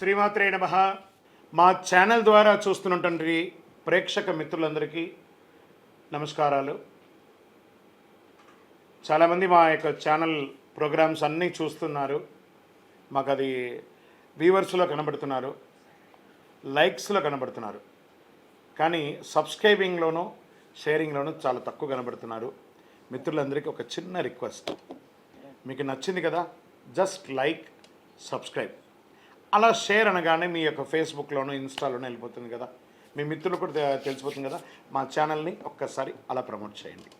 శ్రీమాత్రే నమ. మా ఛానల్ ద్వారా చూస్తున్నటువంటి ప్రేక్షక మిత్రులందరికీ నమస్కారాలు. చాలామంది మా యొక్క ఛానల్ ప్రోగ్రామ్స్ అన్నీ చూస్తున్నారు. మాకు అది వ్యూవర్స్లో కనబడుతున్నారు. లైక్స్లో కనబడుతున్నారు. కానీ సబ్స్క్రైబింగ్లోనూ షేరింగ్లోనూ చాలా తక్కువ కనబడుతున్నారు. మిత్రులందరికీ ఒక చిన్న రిక్వెస్ట్. మీకు నచ్చింది కదా? Just like subscribe. అలా షేర్ అనగానే మీ యొక్క ఫేస్బుక్లోనూ ఇన్స్టాలోనూ వెళ్ళిపోతుంది కదా. మీ మిత్రులు కూడా తెలిసిపోతుంది కదా. మా ఛానల్ని ఒక్కసారి అలా ప్రమోట్ చేయండి.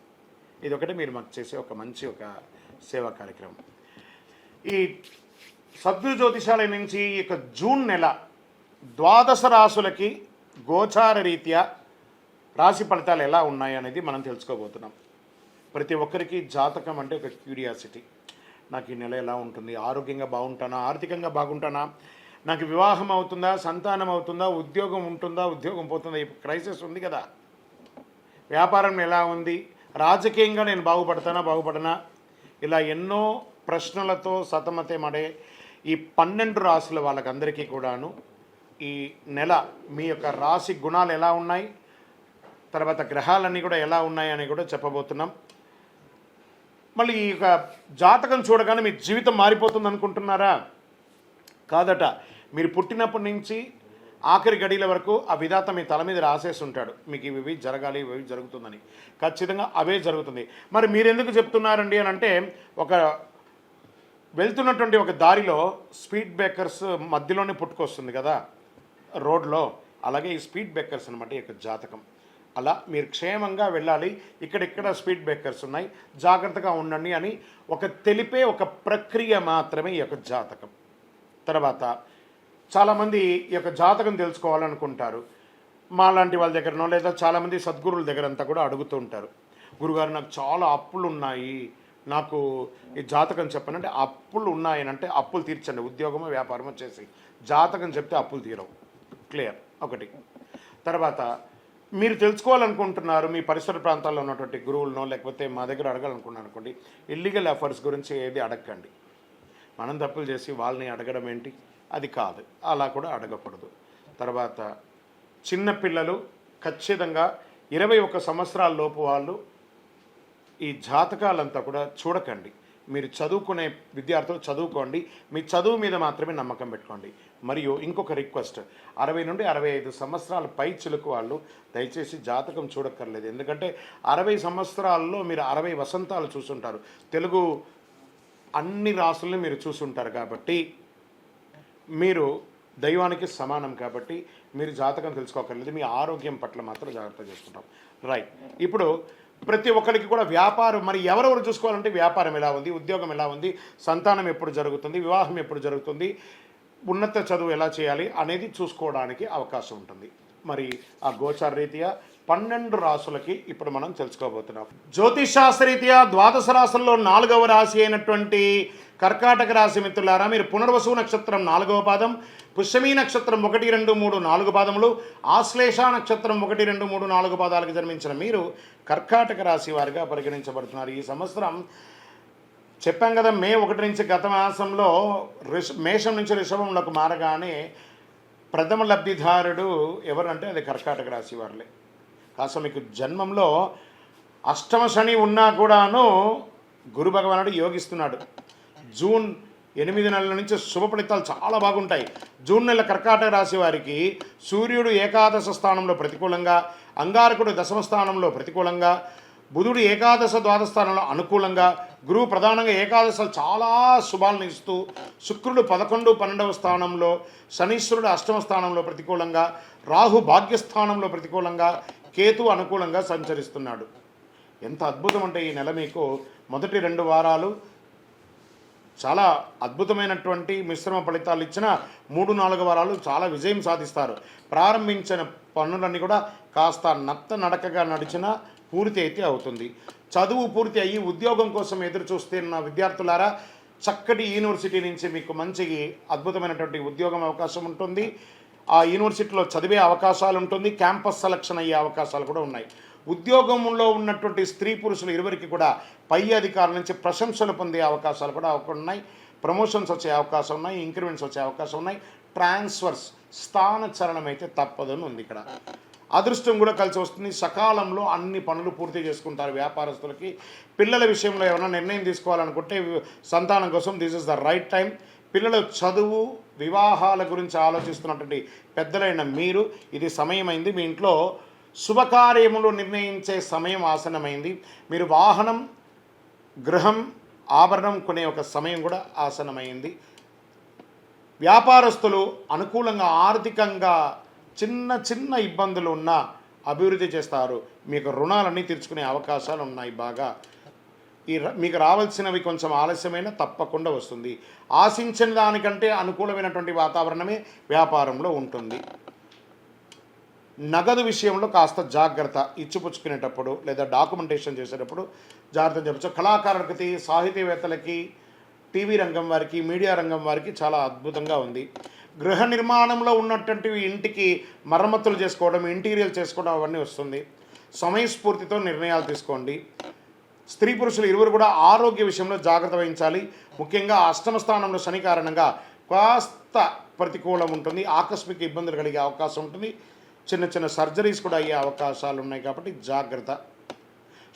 ఇది ఒకటి మీరు మాకు చేసే ఒక మంచి ఒక సేవా కార్యక్రమం. ఈ సద్గురు జ్యోతిషాలయ నుంచి ఈ యొక్క జూన్ నెల ద్వాదశ రాసులకి గోచార రీత్యా రాశి ఫలితాలు ఎలా ఉన్నాయి అనేది మనం తెలుసుకోబోతున్నాం. ప్రతి ఒక్కరికి జాతకం అంటే ఒక క్యూరియాసిటీ. నాకు ఈ నెల ఎలా ఉంటుంది? ఆరోగ్యంగా బాగుంటానా? ఆర్థికంగా బాగుంటానా? నాకు వివాహం అవుతుందా సంతానం అవుతుందా ఉద్యోగం ఉంటుందా ఉద్యోగం పోతుందా ఈ క్రైసిస్ ఉంది కదా. వ్యాపారం ఎలా ఉంది? రాజకీయంగా నేను బాగుపడతానా బాగుపడనా? ఇలా ఎన్నో ప్రశ్నలతో సతమతమడే ఈ పన్నెండు రాసుల వాళ్ళకందరికీ కూడాను ఈ నెల మీ యొక్క రాశి గుణాలు ఎలా ఉన్నాయి? తర్వాత గ్రహాలన్నీ కూడా ఎలా ఉన్నాయని కూడా చెప్పబోతున్నాం. మళ్ళీ ఈ యొక్క జాతకం చూడగానే మీ జీవితం మారిపోతుంది అనుకుంటున్నారా కాదట. మీరు పుట్టినప్పటి నుంచి ఆఖరి గడియల వరకు ఆ విధాత మీ తల మీద రాసేసి ఉంటాడు మీకు ఇవి ఇవి జరగాలి ఇవి ఇవి జరుగుతుందని. ఖచ్చితంగా అవే జరుగుతుంది. మరి మీరు ఎందుకు చెప్తున్నారండి అని అంటే ఒక వెళ్తున్నటువంటి ఒక దారిలో స్పీడ్ బ్రేకర్స్ మధ్యలోనే పుట్టుకొస్తుంది కదా రోడ్లో. అలాగే ఈ స్పీడ్ బ్రేకర్స్ అనమాట ఈ యొక్క జాతకం. అలా మీరు క్షేమంగా వెళ్ళాలి. ఇక్కడిక్కడ స్పీడ్ బ్రేకర్స్ ఉన్నాయి. జాగ్రత్తగా ఉండండి అని ఒక తెలిపే ఒక ప్రక్రియ మాత్రమే ఈ యొక్క జాతకం. తర్వాత చాలామంది ఈ యొక్క జాతకం తెలుసుకోవాలనుకుంటారు. మాలాంటి వాళ్ళ దగ్గరనో లేదా చాలామంది సద్గురుల దగ్గర అంతా కూడా అడుగుతూ ఉంటారు. గురుగారు నాకు చాలా అప్పులు ఉన్నాయి నాకు ఈ జాతకం చెప్పనంటే అప్పులు ఉన్నాయని అంటే అప్పులు తీర్చండి. ఉద్యోగమో వ్యాపారమో చేసి జాతకం చెప్తే అప్పులు తీరవు. క్లియర్. ఒకటి. తర్వాత మీరు తెలుసుకోవాలనుకుంటున్నారు మీ పరిసర ప్రాంతాల్లో ఉన్నటువంటి గురువులనో లేకపోతే మా దగ్గర అడగాలనుకున్నారు అనుకోండి ఇల్లీగల్ ఎఫర్ట్స్ గురించి ఏది అడగండి మనం తప్పులు చేసి వాళ్ళని అడగడం ఏంటి? అది కాదు. అలా కూడా అడగకూడదు. తర్వాత చిన్నపిల్లలు ఖచ్చితంగా ఇరవై ఒక సంవత్సరాల లోపు వాళ్ళు ఈ జాతకాలంతా కూడా చూడకండి. మీరు చదువుకునే విద్యార్థులు చదువుకోండి. మీ చదువు మీద మాత్రమే నమ్మకం పెట్టుకోండి. మరియు ఇంకొక రిక్వెస్ట్. అరవై నుండి అరవై ఐదు సంవత్సరాల పై చిలుకు వాళ్ళు దయచేసి జాతకం చూడక్కర్లేదు. ఎందుకంటే అరవై సంవత్సరాల్లో మీరు అరవై వసంతాలు చూసుంటారు. తెలుగు అన్ని రాసుల్ని మీరు చూసుంటారు కాబట్టి మీరు దైవానికి సమానం కాబట్టి మీరు జాతకం తెలుసుకోకర్లేదు. మీ ఆరోగ్యం పట్ల మాత్రం జాగ్రత్త చేసుకుంటాం. రైట్ ఇప్పుడు ప్రతి ఒక్కరికి కూడా వ్యాపారం మరి ఎవరెవరు చూసుకోవాలంటే వ్యాపారం ఎలా ఉంది ఉద్యోగం ఎలా ఉంది సంతానం ఎప్పుడు జరుగుతుంది వివాహం ఎప్పుడు జరుగుతుంది ఉన్నత చదువు ఎలా చేయాలి అనేది చూసుకోవడానికి అవకాశం ఉంటుంది. మరి ఆ గోచార రీత్యా పన్నెండు రాసులకి ఇప్పుడు మనం తెలుసుకోబోతున్నాం. జ్యోతిషాస్త్రరీత్యా ద్వాదశ రాశుల్లో నాలుగవ రాశి అయినటువంటి కర్కాటక రాశి మిత్రులారా మీరు పునర్వసు నక్షత్రం నాలుగవ పాదం పుష్యమీ నక్షత్రం ఒకటి రెండు మూడు నాలుగు పాదములు ఆశ్లేష నక్షత్రం ఒకటి రెండు మూడు నాలుగు పాదాలకు జన్మించిన మీరు కర్కాటక రాశి వారిగా పరిగణించబడుతున్నారు. ఈ సంవత్సరం చెప్పాం కదా మే ఒకటి నుంచి గత మాసంలో రిష మేషం నుంచి రిషభంలోకి మారగానే ప్రథమ లబ్ధిదారుడు ఎవరంటే అది కర్కాటక రాశి వారులే. కాస్త మీకు జన్మంలో అష్టమ శని ఉన్నా కూడాను గురు భగవానుడు యోగిస్తున్నాడు. జూన్ ఎనిమిది నెలల నుంచి శుభ ఫలితాలు చాలా బాగుంటాయి. జూన్ నెల కర్కాటక రాశి వారికి సూర్యుడు ఏకాదశ స్థానంలో ప్రతికూలంగా అంగారకుడు దశమ స్థానంలో ప్రతికూలంగా బుధుడు ఏకాదశ ద్వాదశ స్థానంలో అనుకూలంగా గురువు ప్రధానంగా ఏకాదశలు చాలా శుభాలను ఇస్తూ శుక్రుడు పదకొండు పన్నెండవ స్థానంలో శనీశ్వరుడు అష్టమ స్థానంలో ప్రతికూలంగా రాహు భాగ్యస్థానంలో ప్రతికూలంగా కేతు అనుకూలంగా సంచరిస్తున్నాడు. ఎంత అద్భుతం అంటే ఈ నెల మీకు మొదటి రెండు వారాలు చాలా అద్భుతమైనటువంటి మిశ్రమ ఫలితాలు ఇచ్చిన మూడు నాలుగు వారాలు చాలా విజయం సాధిస్తారు. ప్రారంభించిన పనులన్నీ కూడా కాస్త నత్త నడకగా నడిచిన పూర్తి అయితే అవుతుంది. చదువు పూర్తి అయ్యి ఉద్యోగం కోసం ఎదురు చూస్తున్న విద్యార్థులారా చక్కటి యూనివర్సిటీ నుంచి మీకు మంచి అద్భుతమైనటువంటి ఉద్యోగం అవకాశం ఉంటుంది. ఆ యూనివర్సిటీలో చదివే అవకాశాలు ఉంటుంది క్యాంపస్ సెలక్షన్ అయ్యే అవకాశాలు కూడా ఉన్నాయి. ఉద్యోగంలో ఉన్నటువంటి స్త్రీ పురుషులు ఇరువురికి కూడా పై అధికారుల నుంచి ప్రశంసలు పొందే అవకాశాలు కూడా ఉన్నాయి. ప్రమోషన్స్ వచ్చే అవకాశం ఉన్నాయి ఇంక్రిమెంట్స్ వచ్చే అవకాశం ఉన్నాయి. ట్రాన్స్ఫర్స్ స్థానచరణం అయితే తప్పదని ఉంది ఇక్కడ. అదృష్టం కూడా కలిసి వస్తుంది. సకాలంలో అన్ని పనులు పూర్తి చేసుకుంటారు వ్యాపారస్తులకి. పిల్లల విషయంలో ఏమైనా నిర్ణయం తీసుకోవాలనుకుంటే సంతానం కోసం this is the right time పిల్లల చదువు వివాహాల గురించి ఆలోచిస్తున్నటువంటి పెద్దలైన మీరు ఇది సమయమైంది. మీ ఇంట్లో శుభకార్యములు నిర్ణయించే సమయం ఆసనమైంది మీరు వాహనం గృహం ఆభరణం కొనే ఒక సమయం కూడా ఆసనమైంది వ్యాపారస్తులు అనుకూలంగా ఆర్థికంగా చిన్న చిన్న ఇబ్బందులు ఉన్నా అభివృద్ధి చేస్తారు. మీకు రుణాలన్నీ తీర్చుకునే అవకాశాలు ఉన్నాయి బాగా. ఈ మీకు రావాల్సినవి కొంచెం ఆలస్యమైన తప్పకుండా వస్తుంది. ఆశించిన దానికంటే అనుకూలమైనటువంటి వాతావరణమే వ్యాపారంలో ఉంటుంది. నగదు విషయంలో కాస్త జాగ్రత్త ఇచ్చిపుచ్చుకునేటప్పుడు లేదా డాక్యుమెంటేషన్ చేసేటప్పుడు జాగ్రత్త చెప్పచ్చు. కళాకారులకి సాహితీవేత్తలకి టీవీ రంగం వారికి మీడియా రంగం వారికి చాలా అద్భుతంగా ఉంది. గృహ నిర్మాణంలో ఉన్నటువంటి ఇంటికి మరమ్మతులు చేసుకోవడం ఇంటీరియల్ చేసుకోవడం అవన్నీ వస్తుంది. సమయస్ఫూర్తితో నిర్ణయాలు తీసుకోండి. స్త్రీ పురుషులు ఇరువురు కూడా ఆరోగ్య విషయంలో జాగ్రత్త వహించాలి. ముఖ్యంగా అష్టమ స్థానంలో శని కారణంగా కాస్త ప్రతికూలం ఉంటుంది. ఆకస్మిక ఇబ్బందులు కలిగే అవకాశం ఉంటుంది. చిన్న చిన్న సర్జరీస్ కూడా అయ్యే అవకాశాలు ఉన్నాయి కాబట్టి జాగ్రత్త.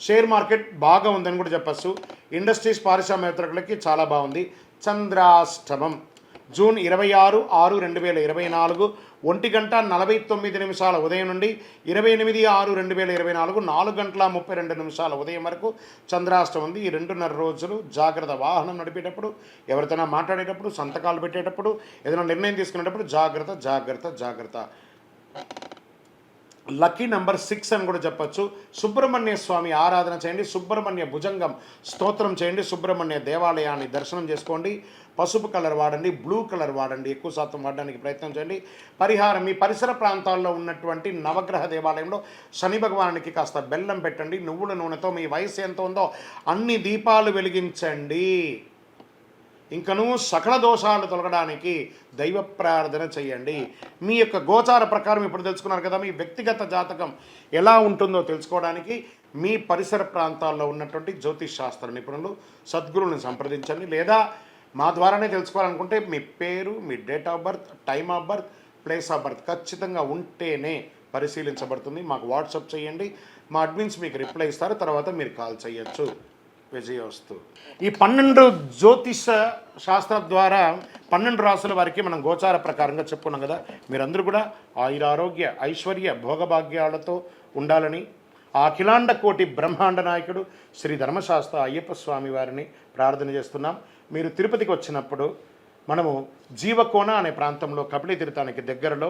షేర్ మార్కెట్ బాగా ఉందని కూడా చెప్పచ్చు. ఇండస్ట్రీస్ పారిశ్రామికవేత్తలకి చాలా బాగుంది. చంద్రాష్టమం. జూన్ ఇరవై ఆరు ఆరు రెండు వేల ఇరవై నాలుగు ఒంటి గంట నలభై తొమ్మిది నిమిషాల ఉదయం నుండి ఇరవై ఎనిమిది ఆరు రెండు వేల ఇరవై నాలుగు నాలుగు గంటల ముప్పై రెండు నిమిషాల ఉదయం వరకు చంద్రాష్టమం ఉంది. ఈ రెండున్నర రోజులు జాగ్రత్త వాహనం నడిపేటప్పుడు ఎవరితోనా మాట్లాడేటప్పుడు సంతకాలు పెట్టేటప్పుడు ఏదైనా నిర్ణయం తీసుకునేటప్పుడు జాగ్రత్త జాగ్రత్త జాగ్రత్త. లక్కీ నెంబర్ సిక్స్ అని కూడా చెప్పచ్చు. సుబ్రహ్మణ్య స్వామి ఆరాధన చేయండి. సుబ్రహ్మణ్య భుజంగం స్తోత్రం చేయండి. సుబ్రహ్మణ్య దేవాలయాన్ని దర్శనం చేసుకోండి. పసుపు కలర్ వాడండి. బ్లూ కలర్ వాడండి. ఎక్కువ శాతం వాడడానికి ప్రయత్నం చేయండి. పరిహారం మీ పరిసర ప్రాంతాల్లో ఉన్నటువంటి నవగ్రహ దేవాలయంలో శని భగవానికి కాస్త బెల్లం పెట్టండి. నువ్వుల నూనెతో మీ వయసు ఎంత ఉందో అన్ని దీపాలు వెలిగించండి. ఇంకను సకల దోషాలు తొలగడానికి దైవ ప్రార్థన చేయండి. మీ యొక్క గోచార ప్రకారం ఇప్పుడు తెలుసుకున్నారు కదా మీ వ్యక్తిగత జాతకం ఎలా ఉంటుందో తెలుసుకోవడానికి మీ పరిసర ప్రాంతాల్లో ఉన్నటువంటి జ్యోతిష్ శాస్త్ర నిపుణులు సద్గురువుని సంప్రదించండి. లేదా మా ద్వారానే తెలుసుకోవాలనుకుంటే మీ పేరు మీ date of birth time of birth place of birth ఖచ్చితంగా ఉంటేనే పరిశీలించబడుతుంది. మాకు వాట్సాప్ చేయండి. మా అడ్మిన్స్ మీకు రిప్లై ఇస్తారు. తర్వాత మీరు కాల్ చేయొచ్చు. విజయోస్తు ఈ పన్నెండు జ్యోతిష శాస్త్రం ద్వారా పన్నెండు రాసుల వారికి మనం గోచార ప్రకారంగా చెప్పుకున్నాం కదా. మీరందరూ కూడా ఆయురారోగ్య ఐశ్వర్య భోగభాగ్యాలతో ఉండాలని ఆ అఖిలాండ కోటి బ్రహ్మాండ నాయకుడు శ్రీ ధర్మశాస్త్ర అయ్యప్ప స్వామి వారిని ప్రార్థన చేస్తున్నాం. మీరు తిరుపతికి వచ్చినప్పుడు మనము జీవకోన అనే ప్రాంతంలో కపిలి తీర్థానికి దగ్గరలో